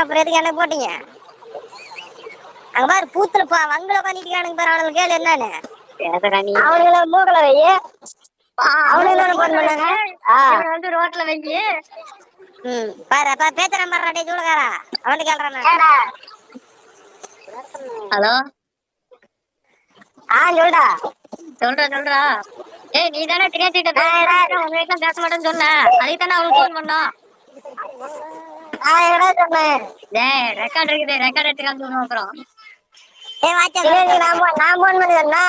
அப்புறம் எதுக்கு எனக்கு போட்டீங்க? அங்க பாரு பூத்துல பா உட்காந்துட்டு எனக்கு பாரு அவனுக்கு கேளு என்னன்னு. அவனுங்கள மூக்கல வை. அவனுங்கள போன் பண்ணாங்க? வந்து ரோட்ல வைக்கி ம் பாரு அப்ப பேசுறேன் பாரு டேய் சூளகாரா அவனுக்கு கேள்றான் ஹலோ? ஆ சொல்டா. சொல்றா சொல்றா. ஏய் நீ தானே திரியாத்திட்ட உங்க வீட்டுல பேச மாட்டேன்னு சொன்ன. அதுக்கு தானே அவனுக்கு ஃபோன் பண்ணோம்? நான் என்னடா சொன்னேன் டேய் ரெக்கார்ட் இருக்குது ரெக்கார்ட் எடுத்து காமிச்சு அப்புறம். ஏய் வாச்சா நான் போன் பண்ணி சொன்னா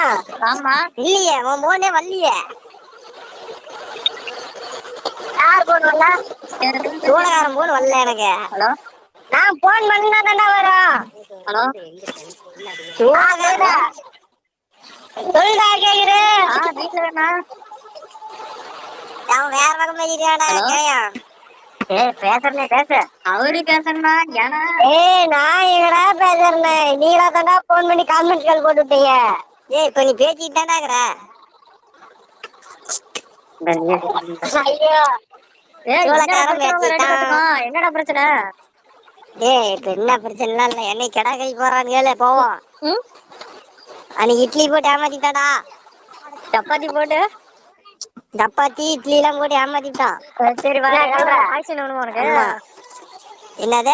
ஆமா. இல்லையே உன் போனே வரலையே. யார் போன் பண்ணா? சூளகாரன் போன் வரல எனக்கு. ஹலோ? நான் போன் பண்ணா தானே வரும். ஹலோ? சொல்டா கேக்குது? வீட்டுல வேணா அவன் வேற பக்கம் பேசிட்டாடா? ஏய் பேசுறனே பேசு. அவரு பேசுறா ஏன்னா ஏய் நான் எங்கடா பேசுறேன்? தாண்டா போன் பண்ணி கான்ஃபரன்ஸ் கால் போட்டு விட்டீங்க ஏய் இப்ப நீ பேசிட்டு தாண்டா இருக்கிற. ஐயோ. என்னடா பிரச்சனை? ஏய் இப்ப என்ன பிரச்சனை இல்ல. என்னை கிடா கை போறான்னு கேளு போவோம்? அன்னைக்கு இட்லி போட்டு ஏமாத்திட்டாடா. சப்பாத்தி போட்டு? சப்பாத்தி இட்லி எல்லாம் போட்டு ஏமாத்திட்டான் சரி வேணுமா உனக்கு. என்னது?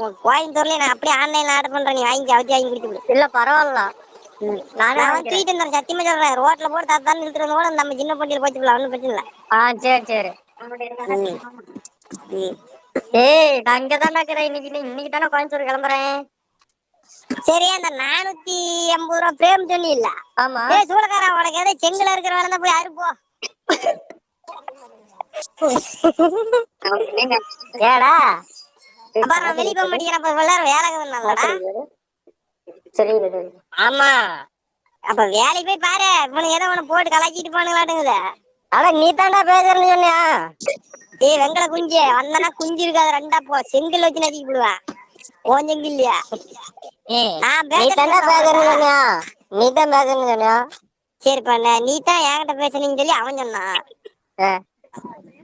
கோ- கோயம்புத்தூர்ல நான் அப்படியே ஆன்லைன்ல ஆர்டர் பண்றேன். நீ வாங்கி அவத்தி வாங்கி குடிச்சு இல்ல பரவாயில்ல. நானே வாங்கிக்கிறேன். தூக்கிட்டு இருந்தேன் சத்தியமா சொல்றேன். ரோட்ல போட்டு தத்தான்னு நிறுத்துறது கூட நம்ம சின்ன பொட்டியில போச்சுக்கலாம் ஒன்றும் பிரச்சனை இல்லை. ஆ சரி. ஏய் நான் இங்க தானே இருக்கிறேன் இன்னைக்கு இன்னைக்கு தானே கோயம்புத்தூர் கிளம்புறேன். சரி அந்த நானூத்தி எண்பது ரூபா பிரேம் சொல்லி இல்ல ஆமா. ஏய் சூளக்காரா உனக்கு எதை செங்கல இருக்கிற வேலை போய் அறுப்போ ஏடா. அப்ப நான் வெளிய போக மாட்டேங்கிறேன். அப்ப எல்லாரும் வேலை சரி சரி. ஆமா. அப்ப வேலைக்கு போய் பாரு. இவனுக்கு ஏதோ உன போட்டு கலாச்சிட்டு போனுங்களாட்டுங்குது. அட நீ தாண்டா பேசுறேன்னு சொன்னியா? ஏய் வெங்கல குஞ்சு. வந்தனா குஞ்சு இருக்காது ரெண்டா போ. செங்கல் வச்சு நதிக்கு போடுவேன். ஓன் செங்கல் இல்லையா நீ தானே பேசுறேன்னு சொன்னியா சரி பண்ண நீ தான் என்கிட்ட பேசுனீங்கன்னு சொல்லி அவன் சொன்னான்.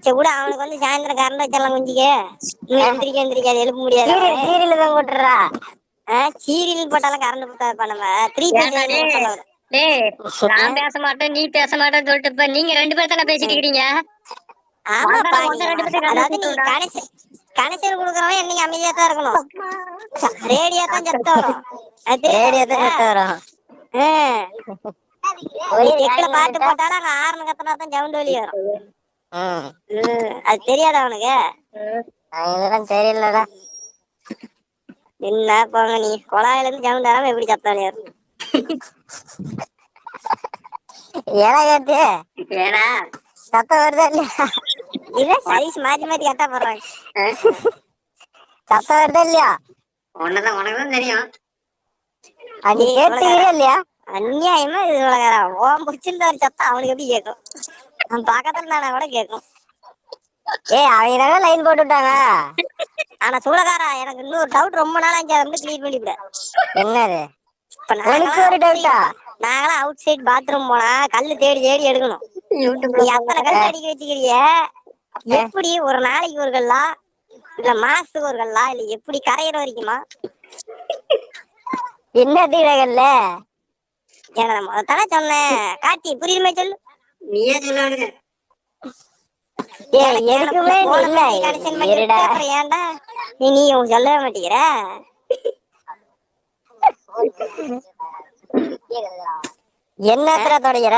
சரி கூட அவனுக்கு வந்து சாயந்தரம் கரண்ட் வச்சிடலாம் குஞ்சுக்கு நீ எந்திரிக்க எந்திரிக்காது எழுப்ப முடியாது சீரியல் தான் போட்டுறா சீரியல் போட்டாலும் கரண்ட் போட்டா நம்ம த்ரீ நான் பேச மாட்டேன் நீ பேச மாட்டேன்னு சொல்லிட்டு இப்ப நீங்க ரெண்டு பேரும் தானே பேசிட்டு இருக்கீங்க ஆமா பாரு. ரெண்டு பேரும் கணேசன் கொடுக்குறவன் என்னைக்கு அமைதியா தான் இருக்கணும் ரேடியோ தான் சத்தம் வரும். அது ரேடியோ தான் கத்த வரும். தெக்குல பாட்டு போட்டாலும் அங்க ஆறுனு கத்தினா தான் சவுண்ட் வெளியே வரும். அது தெரியாதா அவனுக்கு? அதெல்லாம் தெரியலடா. என்ன போங்க நீ? குழாயில இருந்து சவுண்ட் வராம எப்படி சத்தம் வெளியே வரும்? ஏடா கேட்டு? ஏடா? சத்தம் வருதா இல்லையா? இல்ல சைஸ் மாத்தி மாத்தி கட்டா போடுறாங்க சத்தம் வருதா இல்லையா? உன்னதான் உனக்கு தான் தெரியும். அது கேட்டுக்கிறே இல்லையா? அநியாயமா இது உலகாரம் ஓம் பிடிச்சிருந்த ஒரு சத்தம் அவனுக்கு எப்படி கேட்கும்? அவன் பக்கத்துல தானே கூட கேட்கும். ஏய் அவங்க லைன் போட்டு விட்டாங்க? ஆனா சூளகாரா எனக்கு இன்னொரு டவுட் ரொம்ப நாளா இருந்துச்சு அதை வந்து கிளியர் பண்ணிவிட என்னது? இப்ப உனக்கு ஒரு டவுட்டா நாங்களாம் அவுட் சைட் பாத்ரூம் போனா கல்லு தேடி தேடி எடுக்கணும். நீ அத்தனை கல் அடிக்க வச்சுக்கிறிய? எப்படி ஒரு நாளைக்கு ஒரு கல்லா இல்ல மாசத்துக்கு ஒரு கல்லா இல்ல எப்படி கரையிற வரைக்குமா? என்ன தீரகல்ல நான் முதத்தானே சொன்னேன். காட்டி புரியுமே சொல்லு. நீயே சொல்லுவானுங்க ஏய் எதுக்குமே இல்ல. இருடா. ஏன்டா? நீ நீ சொல்லவே மாட்டேங்கிற? என்னத்துல தொடங்கிற?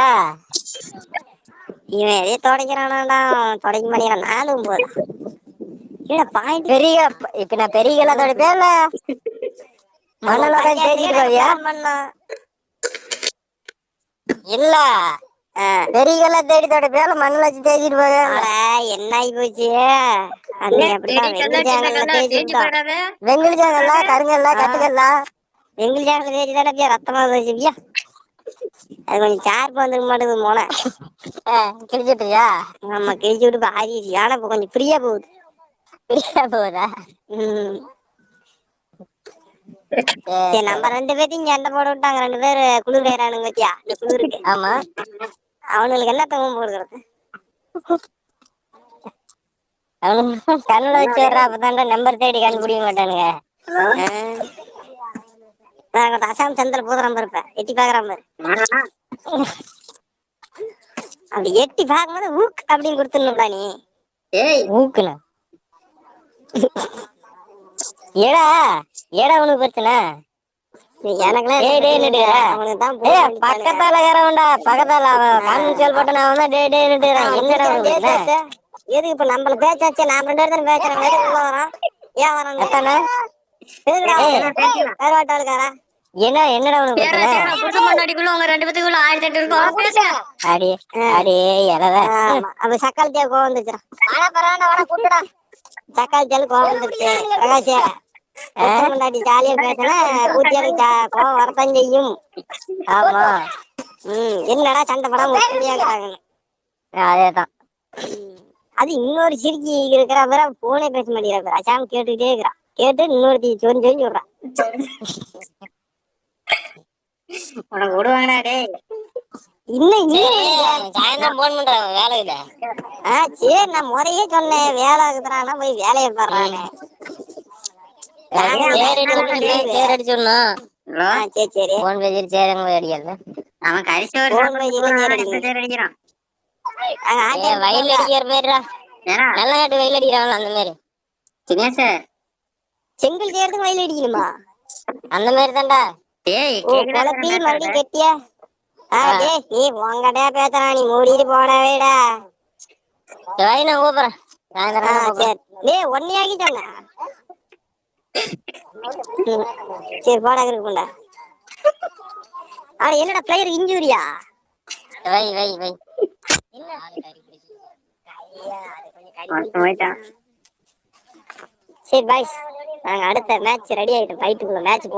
இவன் எதையும் தொடக்கிறானாடா தொடக்க மாட்டேங்கிறான். நானும் போதும் இல்ல பாயிண்ட் பெரிய இப்ப நான் பெரிய கல்ல தொடப்பேன் இல்ல? மண்ணில் உட்காந்து தேய்ச்சிட்டு போவியா இல்ல. பெரிய கல்ல தேடி தொடப்பேன் இல்ல? மண்ணில் வச்சு தேய்ச்சிட்டு போவியா என்ன ஆகி போச்சு? வெங்கல் ஜாங்கல்ல கருங்கல்ல கட்டுக்கல்ல? வெங்கல் ஜாங்கல்ல தேய்ச்சி தானே அப்படியே ரத்தமா வச்சுப்பியா அது கொஞ்சம் சார்பு வந்துருக்க மாட்டேங்குது மோன. கிழிச்சிட்டியா நம்ம கிழிச்சு விட்டு இப்ப ஆறிடுச்சு. ஆனா இப்ப கொஞ்சம் ஃப்ரீயா போகுது. பிரியா போகுதா? ம். சரி நம்ம ரெண்டு பேர்த்தையும் சண்டை போட விட்டாங்க. ரெண்டு பேரு குளிர் கைறானுங்க பத்தியா? இந்த குளிருக்கு. ஆமா. அவனுங்களுக்கு என்ன தவம் போடுறது? கண்ணுல வச்சு வர்றா அப்பதான்டா நம்பர் தேடி கண்டுபிடிக்க மாட்டானுங்க. நான் அசாம் சந்திர பூதரம் இருப்பேன் எட்டி பாக்குறான் பாரு. அப்படி எட்டி பார்க்கும்போது ஊக் அப்படின்னு கொடுத்துடணும்டா நீ ஏய் ஊக்குன ஏடா ஏடா உனக்கு பிரச்சனை எனக்குலாம் டேய், டேய், டேய், டேய். அவனுக்கு தான் ஏய் பக்கத்தால இருக்கிறவன்டா பக்கத்தால அவன் கான்ஃபரன்ஸ் போட்டு நான் வந்து டே டே என்னடா உனக்கு? எதுக்கு இப்ப நம்மள பேச்சாச்சு நாம ரெண்டு பேரும் பேசுறோம் எதுக்கு உள்ள வரோம் ஏன் வரோம் எத்தனை எதுக்குடா. வேறுவாட்டாளுக்காரா என்ன என்னடா உனக்கு பொண்டாட்டிக்குள்ள உங்க ரெண்டு பேத்துக்குள்ள ஆயிரத்தி எட்டு இருக்கும் பேசுங்க அடி அடி எலத ஆமா. அப்ப சக்காலத்தியா கோவம் வந்துச்சுடா ஆனா பரவாயில்ல கூட்டுடா கோவம் வந்துருச்சு. பிரகாஷே முன்னாடி ஜாலியா பேசினா கூட்டியாலுக்கு ஜா- கோவம் வரத்தான் செய்யும். ஆமா. ம் என்னடா சண்டை படாம ஒத்துமையாக்குறாங்க அதேதான். அது இன்னொரு சிரிக்கி இருக்கிற பேர போனே பேச மாட்டேங்கிறா அசாம கேட்டுக்கிட்டே இருக்கிறான். கேட்டு இன்னொருத்தி சொல்லி சொல்லி விடுறான் உனக்கு விடுவாங்கடா டேய். இன்னும் இன்னும் சாயந்தரம் போன் பண்ற வேலை இல்ல ஆ சரி நான் முறையே சொன்னேன். வேலை இருக்குறானா போய் வேலையை பாடுறானே அவன் கரிசி ஒரு அடிக்கிறான்? அங்க ஏ ஆட்டோ வயல் அடிக்கிற பேருடா ஏன்னா நல்ல நாட்டு வயல் அடிக்கிறாங்களா அந்த மாதிரி. தினேஷ் செங்கல் சேர்த்து வயல் அடிக்கணுமா? அந்த மாதிரி தான்டா. டேய் ஓ குழப்பி மறுபடியும் கெட்டியா? ஆ டேய் நீ உங்கடையா பேசுறான் நீ மூடிட்டு போனவேடா வை நான் கூப்பிடுறேன். சரி. டேய் ஒன்னையாக்கி சொன்னேன் ம். சரி போடா இருக்குண்டா ஆனா என்னடா பிளேயர் இன்ஜூரியா? வை வை வை. போயிட்டான். சரி பாய்ஸ் நாங்க அடுத்த மேட்ச் ரெடி ஆயிட்டோம். ஃபைட்டுக்குள்ள மேட்ச் போறோம்